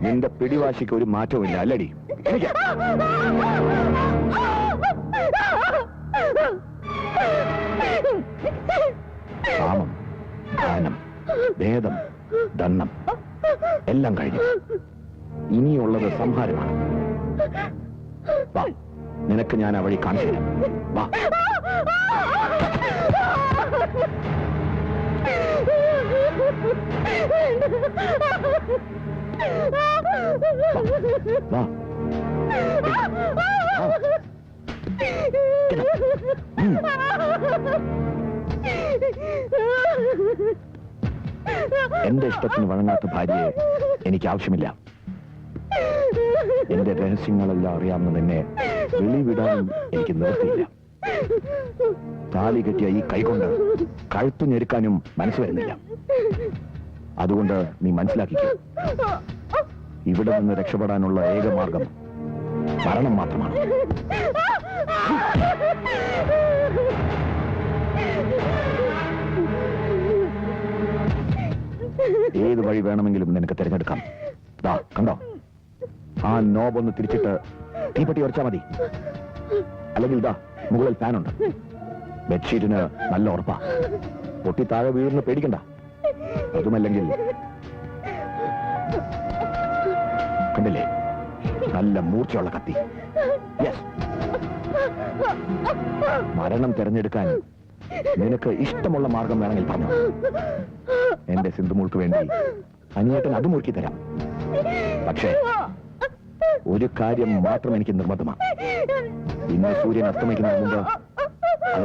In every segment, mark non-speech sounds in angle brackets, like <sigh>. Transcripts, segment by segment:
നിന്റെ പിടിവാശിക്ക് ഒരു മാറ്റവും ഇല്ല അല്ലടി കാമം ദാനം ഭേദം ദണ്ണം എല്ലാം കഴിഞ്ഞു. ഇനിയുള്ളത് സംഹാരമാണ്. വാ നിനക്ക് ഞാൻ ആ വഴി കാണിച്ചു തരാം. വാ. ha <laughs> ഉം. എന്റെ ഇഷ്ടത്തിന് വഴങ്ങാത്ത ഭാര്യയെ എനിക്ക് ആവശ്യമില്ല. എന്റെ രഹസ്യങ്ങളെല്ലാം അറിയാമെന്ന് നിന്നെ വെളിവിടാനും എനിക്ക് നിർത്തിയില്ല താലി കെട്ടിയ ഈ കൈകൊണ്ട് കഴുത്തു ഞെരുക്കാനും മനസ്സ് വരുന്നില്ല. അതുകൊണ്ട് നീ മനസ്സിലാക്കിക്കോ. ഇവിടെ നിന്ന് രക്ഷപ്പെടാനുള്ള ഏക മാർഗം മരണം മാത്രമാണ്. ഏത് വഴി വേണമെങ്കിലും നിനക്ക് തിരഞ്ഞെടുക്കാം. ദാ കണ്ടോ? ആ നോബ് ഒന്ന് തിരിച്ചിട്ട് തീപ്പെട്ടി ഉറച്ചാ മതി. അല്ലെങ്കിൽ ഇതാ മുകളിൽ ഫാനുണ്ട് ബെഡ്ഷീറ്റിന് നല്ല ഉറപ്പാ. പൊട്ടി താഴെ വീഴുന്ന പേടിക്കണ്ട. അതുമല്ലെങ്കിൽ കണ്ടില്ലേ? നല്ല മൂർച്ചയുള്ള കത്തി. മരണം തിരഞ്ഞെടുക്കാൻ നിനക്ക് ഇഷ്ടമുള്ള മാർഗം വേണമെങ്കിൽ പറഞ്ഞു? എന്റെ സിന്ധുമൂൾക്ക് വേണ്ടി അനിയേട്ടൻ അത് മുറുക്കി തരാം. പക്ഷേ ഒരു കാര്യം മാത്രം എനിക്ക് നിർബന്ധമാണ് ഇന്ന് സൂര്യൻ അസ്തമിക്കുന്നതിന് മുമ്പ് അത്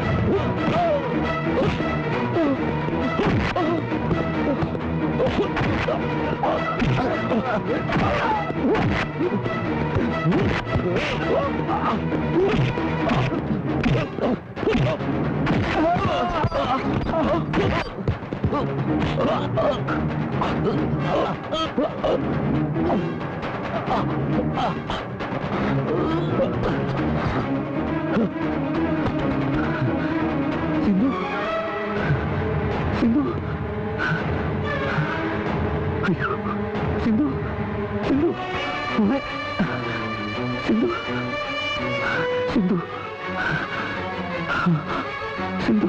സിന്ധു അയ്യോ സിന്ധു. സിന്ധു. മോളെ. സിന്ധു. സിന്ധു. സിന്ധു.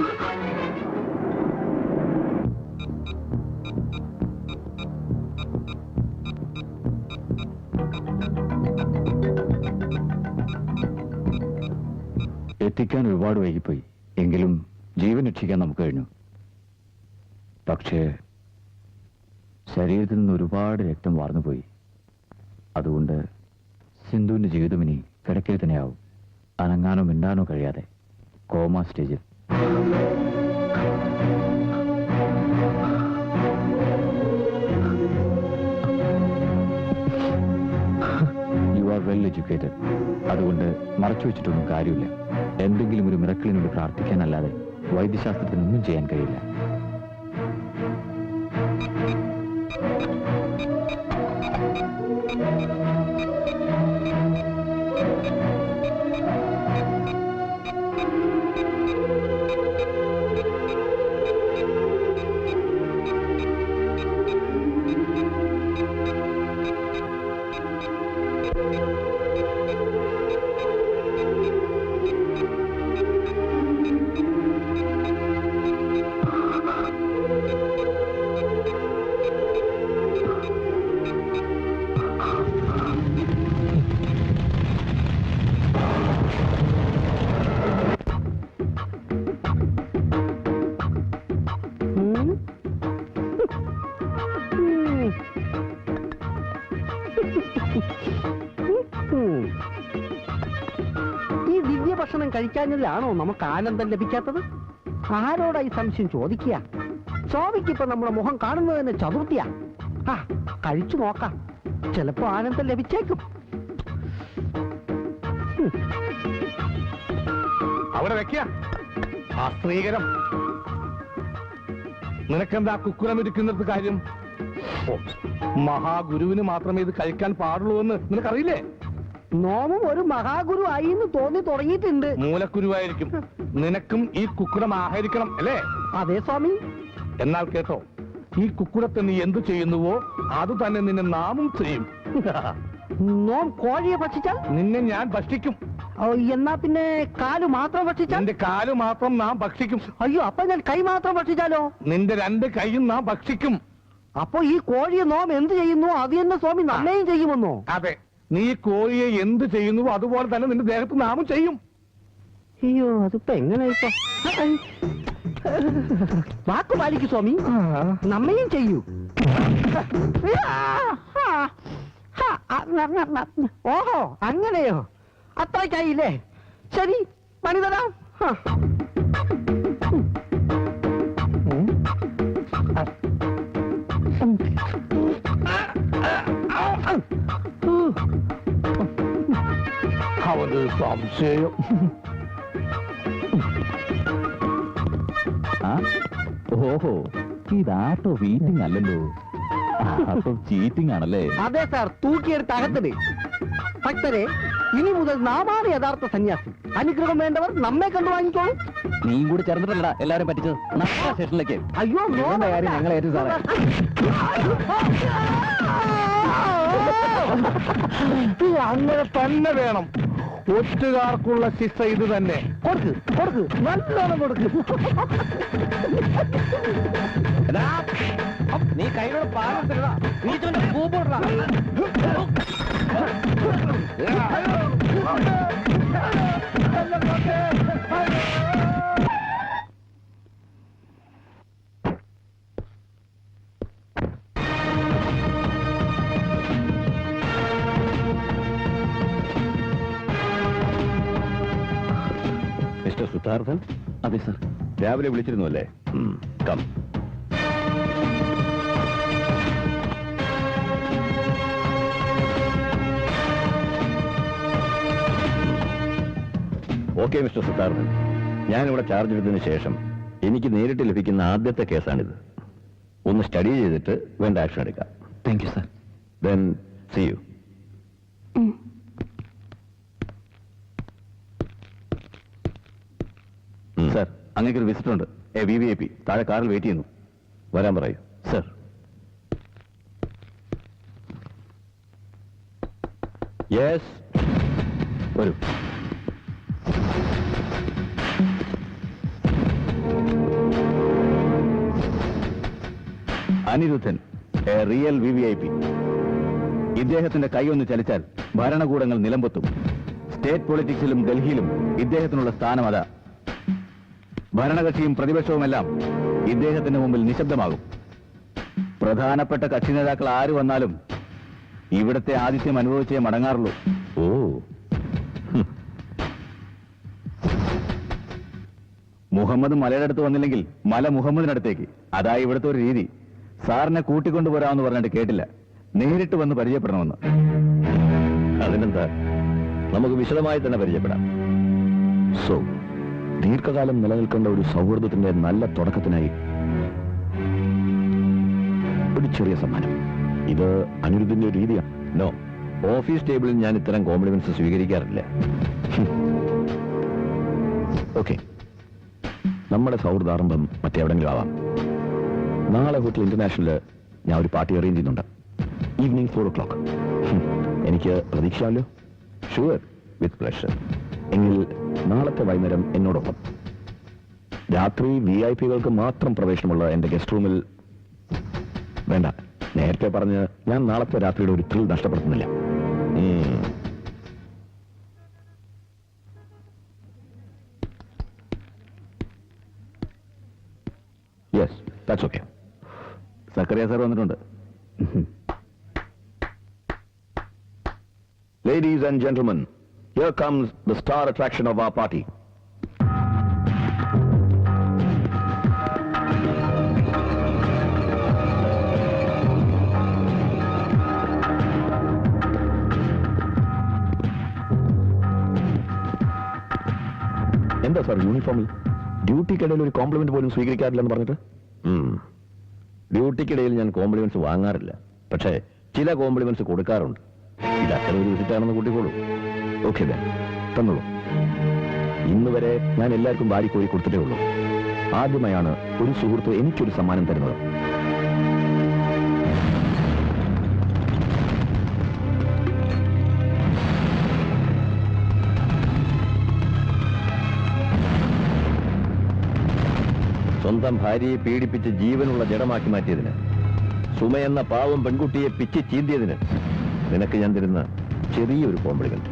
എത്തിക്കാൻ ഒരുപാട് വൈകിപ്പോയി. എങ്കിലും ജീവൻ രക്ഷിക്കാൻ നമുക്ക് കഴിഞ്ഞു. പക്ഷേ ശരീരത്തിൽ നിന്ന് ഒരുപാട് രക്തം വാർന്നുപോയി. അതുകൊണ്ട് സിന്ധുവിന്റെ ജീവിതം ഇനി കിടക്കയിൽ തന്നെയാവും. അനങ്ങാനോ മിണ്ടാനോ കഴിയാതെ. കോമ സ്റ്റേജിൽ. അതുകൊണ്ട് മറച്ചു വെച്ചിട്ടൊന്നും കാര്യമില്ല. എന്തെങ്കിലും ഒരു മിറക്കിളിനോട് പ്രാർത്ഥിക്കാനല്ലാതെ വൈദ്യശാസ്ത്രത്തിനൊന്നും ചെയ്യാൻ കഴിയില്ല. ഈ ദിവ്യ ഭക്ഷണം കഴിക്കാഞ്ഞതിലാണോ നമുക്ക് ആനന്ദം ലഭിക്കാത്തത്? ആരോടാ ഈ സംശയം ചോദിക്കുക? സ്വാമിക്ക് നമ്മുടെ മുഖം കാണുന്നത് തന്നെ ചതുർത്തിയാ ആ കഴിച്ചു നോക്കാം. ചിലപ്പോ ആനന്ദം ലഭിച്ചേക്കും. അവിടെ വെക്ക. ആ സ്ത്രീകരം. നിനക്കെന്താ കുക്കുരം ഇരിക്കുന്നത് കാര്യം? മഹാഗുരുവിന് മാത്രമേ ഇത് കഴിക്കാൻ പാടുള്ളൂ എന്ന് നിനക്കറിയില്ലേ? നോമും ഒരു മഹാഗുരു ആയി എന്ന് തോന്നി തുടങ്ങിയിട്ടുണ്ട്. മൂലക്കുരുവായിരിക്കും. നിനക്കും ഈ കുക്കുടം ആഹരിക്കണം അല്ലേ? അതെ സ്വാമി. എന്നാൽ കേട്ടോ ഈ കുക്കുടത്തെ നീ എന്തു ചെയ്യുന്നുവോ അത് തന്നെ നിന്നെ നാമും ചെയ്യും. നോം കോഴിയെ ഭക്ഷിച്ചാൽ? നിന്നെ ഞാൻ ഭക്ഷിക്കും. ഓ, എന്നാ പിന്നെ കാലു മാത്രം ഭക്ഷിച്ചാൽ? നിന്റെ കാലു മാത്രം നാം ഭക്ഷിക്കും. അയ്യോ അപ്പൊ ഞാൻ കൈ മാത്രം ഭക്ഷിച്ചാലോ? നിന്റെ രണ്ട് കൈയും നാം ഭക്ഷിക്കും. അപ്പൊ ഈ കോഴിയെ നോം എന്ത് ചെയ്യുന്നു? അത് തന്നെ സ്വാമി നന്നേയും ചെയ്യുമെന്നോ? അതെ. നീ കോഴിയെ എന്ത് ചെയ്യുന്നു അതുപോലെ തന്നെ നിന്റെ ദേഹത്ത് നാമും ചെയ്യും. അയ്യോ അതിപ്പോ എങ്ങനെ ഇപ്പൊ? വാക്കു പാലിക്കു സ്വാമി. നമ്മയും ചെയ്യൂ. ഓഹോ അങ്ങനെയോ? അത്രയ്ക്കായില്ലേ? ശരി പണി സംശയം. ഓഹോ ഇതാട്ടോ വീറ്റിംഗ് അല്ലല്ലോ. അപ്പം ചീറ്റിംഗ് ആണല്ലേ? അതെ സാർ തൂക്കിയെടുത്ത് അകത്തത്. ഭക്തരെ ഇനി മുതൽ നാമാണ് യഥാർത്ഥ സന്യാസി. അനുഗ്രഹം വേണ്ടവർ നമ്മെ കണ്ടു വാങ്ങിക്കോളൂ. നീ കൂടി ചേർന്നിട്ടല്ലടാ എല്ലാവരും പറ്റിച്ചത്. നാളെ സ്റ്റേഷനിലേക്ക്. അയ്യോ ഇവന്റെ കാര്യം ഞങ്ങൾ ഏറ്റു സാറേ. <laughs> അങ്ങനെ തന്നെ വേണം. ഒറ്റുകാർക്കുള്ള ശിക്ഷ ഇത് തന്നെ. കൊടുക്ക് കൊടുക്ക് നല്ലോണം കൊടുക്ക്. നീ കൈയോടെ പാലത്തിലടാ നീ പൂപ്പോടാ മിസ്റ്റർ സുധാർത്ഥൻ അതെ സർ. രാവിലെ വിളിച്ചിരുന്നു അല്ലേ കം. Okay mister Siddharthan. ഞാനിവിടെ ചാർജ് എടുത്തതിന് ശേഷം എനിക്ക് നേരിട്ട് ലഭിക്കുന്ന ആദ്യത്തെ കേസാണിത്. ഒന്ന് സ്റ്റഡി ചെയ്തിട്ട് വേണ്ട ആക്ഷൻ എടുക്കാം. Thank you sir then see you sir അങ്ങേക്ക് ഒരു വിസിറ്റ് ഉണ്ട് A V V I P. താഴെ കാറിൽ വെയിറ്റ് ചെയ്യുന്നു. വരാൻ പറയൂ. സർ. യെസ്. വരൂ. Aniruddhan A real V V I P. ഇദ്ദേഹത്തിന്റെ കൈയൊന്ന് ചലിച്ചാൽ ഭരണകൂടങ്ങൾ നിലമ്പൊത്തും സ്റ്റേറ്റ് പൊളിറ്റിക്സിലും ഡൽഹിയിലും ഇദ്ദേഹത്തിനുള്ള സ്ഥാനം അതാ. ഭരണകക്ഷിയും പ്രതിപക്ഷവുമെല്ലാം ഇദ്ദേഹത്തിന്റെ മുമ്പിൽ നിശബ്ദമാകും. പ്രധാനപ്പെട്ട കക്ഷി നേതാക്കൾ ആര് വന്നാലും ഇവിടത്തെ ആദിത്യം അനുഭവിച്ചേ മടങ്ങാറുള്ളൂ. ഓ. മുഹമ്മദ് മലയുടെ അടുത്ത് വന്നില്ലെങ്കിൽ മല മുഹമ്മദിനടുത്തേക്ക്. അതാ ഇവിടുത്തെ ഒരു രീതി. സാറിനെ കൂട്ടിക്കൊണ്ടുപോരാമെന്ന് പറഞ്ഞിട്ട് കേട്ടില്ല. നേരിട്ട് വന്ന് പരിചയപ്പെടണമെന്ന്. അതിനെന്താ? നമുക്ക് വിശദമായി തന്നെ പരിചയപ്പെടാം. സോ ദീർഘകാലം നിലനിൽക്കേണ്ട ഒരു സൗഹൃദത്തിന്റെ നല്ല തുടക്കത്തിനായി ഒരു ചെറിയ സമ്മാനം. ഇത് അനിരുദ്ധിന്റെ രീതിയാണ് നോ ഓഫീസ് ടേബിളിൽ ഞാൻ ഇത്തരം കോംപ്ലിമെന്റ്സ് സ്വീകരിക്കാറില്ല. ഓക്കെ നമ്മുടെ സൗഹൃദാരംഭം മറ്റെവിടെങ്കിലും ആവാം. നാളെ ഹോട്ടൽ ഇന്റർനാഷണലിൽ ഞാൻ ഒരു പാർട്ടി അറേഞ്ച് ചെയ്യുന്നുണ്ട്. ഈവനിങ് ഫോർ ഓ ക്ലോക്ക് എനിക്ക് പ്രതീക്ഷയാമല്ലോ ഷുവർ വിത്ത് പ്ലഷർ എങ്കിൽ നാളത്തെ വൈകുന്നേരം എന്നോടൊപ്പം. രാത്രി വി ഐ പികൾക്ക് മാത്രം പ്രവേശനമുള്ള എന്റെ ഗസ്റ്റ് റൂമിൽ വേണ്ട. നേരത്തെ പറഞ്ഞ് ഞാൻ നാളത്തെ രാത്രിയുടെ ഒരു thrill നഷ്ടപ്പെടുത്തുന്നില്ല. Yes that's okay Zachariah sir വന്നിട്ടുണ്ട്. Ladies and gentlemen Here comes the star attraction of our party. എന്താ സാർ യൂണിഫോമിൽ ഡ്യൂട്ടിക്കിടയിൽ ഒരു കോംപ്ലിമെന്റ് പോലും സ്വീകരിക്കാറില്ലെന്ന് പറഞ്ഞിട്ട്? ഡ്യൂട്ടിക്കിടയിൽ ഞാൻ കോംപ്ലിമെന്റ്സ് വാങ്ങാറില്ല. പക്ഷേ ചില കോംപ്ലിമെന്റ്സ് കൊടുക്കാറുണ്ട്. ഇത് അത്ര ഒരു വിസിറ്റാണെന്ന് കൂട്ടിക്കോളൂ. ഓക്കെ തന്നോളൂ. ഇന്ന് വരെ ഞാൻ എല്ലാവർക്കും വാരി കോരി കൊടുത്തിട്ടേ ഉള്ളൂ. ആദ്യമായാണ് ഒരു സുഹൃത്ത് എനിക്കൊരു സമ്മാനം തരുന്നത്. സ്വന്തം ഭാര്യയെ പീഡിപ്പിച്ച് ജീവനുള്ള ജഡമാക്കി മാറ്റിയതിന് സുമയെന്ന പാവം പെൺകുട്ടിയെ പിച്ച് ചീന്തിയതിന് നിനക്ക് ഞാൻ തരുന്ന ചെറിയൊരു കോംപ്ലിമെന്റ്